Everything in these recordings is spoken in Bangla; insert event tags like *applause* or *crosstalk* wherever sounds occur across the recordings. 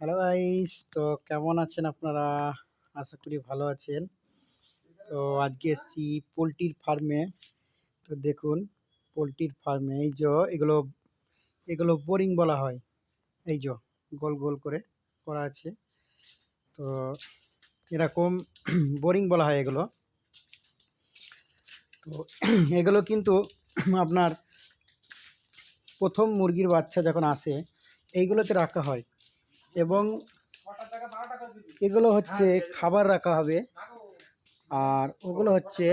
হ্যালো গাইস তো কেমন আছেন আপনারা? আশা করি ভালো আছেন। তো আজকে এসেছি পোলট্রির ফার্মে তো দেখুন, পোলট্রির ফার্মে এই যে এগুলো এগুলো বোরিং বলা হয়। এই যে গোল গোল করে করা আছে। তো এরকম *clears throat* বোরিং বলা হয় এগুলো। তো *clears throat* এগুলো কিন্তু *clears throat* আপনার প্রথম মুরগির বাচ্চা যখন আসে, এইগুলোতে রাখা হয়। এবং এগুলো হচ্ছে খাবার রাখা হবে। আর ওগুলো হচ্ছে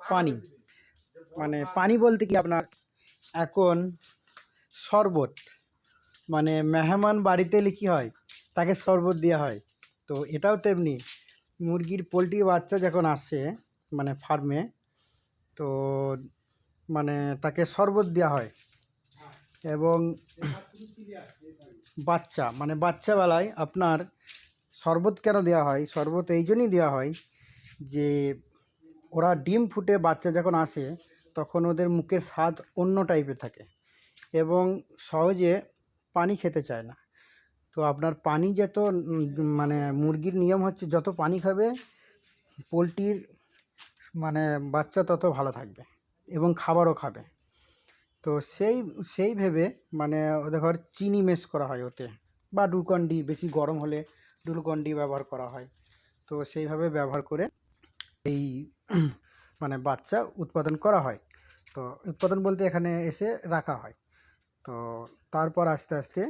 পানি। মানে পানি বলতে কি আপনার? এখন শরবত। মানে মেহমান বাড়িতে কী হয়? তাকে শরবত দেওয়া হয়। তো এটাও তেমনি মুরগির পোলট্রির বাচ্চা যখন আসে মানে ফার্মে, তো মানে তাকে শরবত দেওয়া হয়। এবং বাচ্চা মানে বাচ্চাবেলায় আপনার শরবত কেন দেওয়া হয়? শরবত এই জন্যই দেওয়া হয় যে ওরা ডিম ফুটে বাচ্চা যখন আসে তখন ওদের মুখের স্বাদ অন্য টাইপের থাকে এবং সহজে পানি খেতে চায় না। তো আপনার পানি যত মানে মুরগির নিয়ম হচ্ছে যত পানি খাবে, পোলট্রির মানে বাচ্চা তত ভালো থাকবে এবং খাবারও খাবে। তো সেই সেই ভেবে মানে ঘর চিনি মেশ করা হয় ওতে বা গ্লুকন-ডি বেশি গরম হলে গ্লুকন-ডি ব্যবহার করা হয়। তো সেইভাবে ব্যবহার করে এই *clears throat* মানে বাচ্চা উৎপাদন করা হয়। তো উৎপাদন বলতে এখানে এসে রাখা হয়। তো তারপর আস্তে আস্তে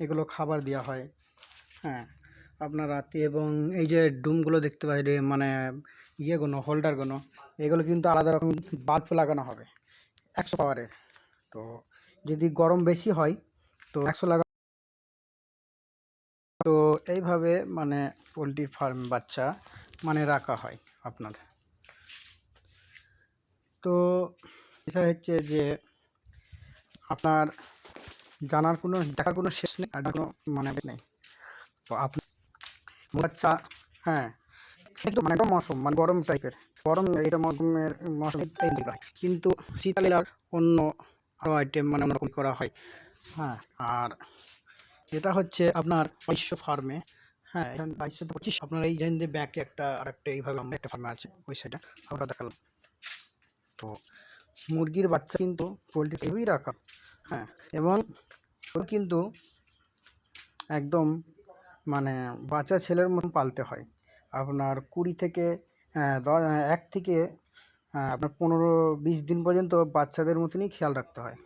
এগুলো খাবার দেওয়া হয়। হ্যাঁ আপনার রাতে এবং এই যে ডুমগুলো দেখতে পাই রে মানে ইয়েগুলো হোল্ডারগুলো এগুলো কিন্তু আলাদা রকম বাল্ব লাগানো হবে, একশো পাওয়ারের তো যদি গরম বেশি হয়, তো একশো লাগা তো এইভাবে মানে পোলট্রির ফার্ম বাচ্চা মানে রাখা হয় আপনার তো বিষয় হচ্ছে যে আপনার জানার কোনো, দেখার কোনো শেষ নেই, আর কোনো মানে নেই। তো আপনি বাচ্চা হ্যাঁ একদম মানে মৌসুম মানে গরম টাইপের গরম, এটা মৌসুমের মৌসুম কিন্তু শীতকালে অন্য আরও আইটেম মানে অন্যরকম করা হয়। হ্যাঁ আর এটা হচ্ছে আপনার বাইশশো ফার্মে হ্যাঁ এটা বাইশশো পঁচিশ আপনার এই জেন ব্যাকে একটা আর একটা এইভাবে আমরা একটা ফার্মে আছে ওই সাইডে আমরা দেখালাম। তো মুরগির বাচ্চা কিন্তু পোলট্রি হিসেবেই রাখা হ্যাঁ এবং ও কিন্তু একদম মানে বাচ্চা ছেলের মতন পালতে হয়। আপনার কুড়ি থেকে আহ, দ- এক থেকে আপনার পনেরো বিশ দিন পর্যন্ত বাচ্চাদের মতনই খেয়াল রাখতে হয়।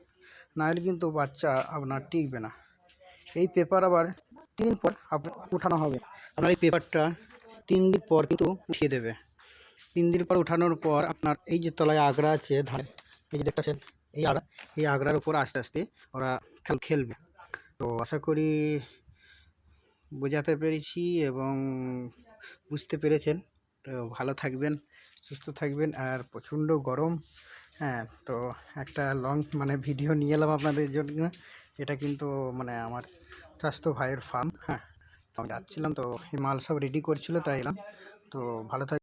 নাহলে কিন্তু বাচ্চা আপনার টিকবে না। এই পেপার আবার তিন দিন পর আপনার উঠানো হবে। আপনার এই পেপারটা তিন দিন পর কিন্তু উঠিয়ে দেবে। তিন দিন পর উঠানোর পর আপনার এই যে তলায় আগ্রা আছে, ধারে, এই যে দেখতেছেন, এই আগড়া এই আগ্রার উপর আস্তে আস্তে ওরা খেল, খেলবে। তো আশা করি বোঝাতে পেরেছি এবং বুঝতে পেরেছেন। তো ভালো থাকবেন। সুস্থ থাকবেন আর প্রচণ্ড গরম। হ্যাঁ তো একটা লং মানে ভিডিও নিয়ে এলাম আপনাদের জন্য। এটা কিন্তু মানে আমার স্বাস্থ্য ভাইয়ের ফার্ম হ্যাঁ আমি যাচ্ছিলাম, তো এই মাল সব রেডি করছিল, তাই এলাম। তো ভালো থাক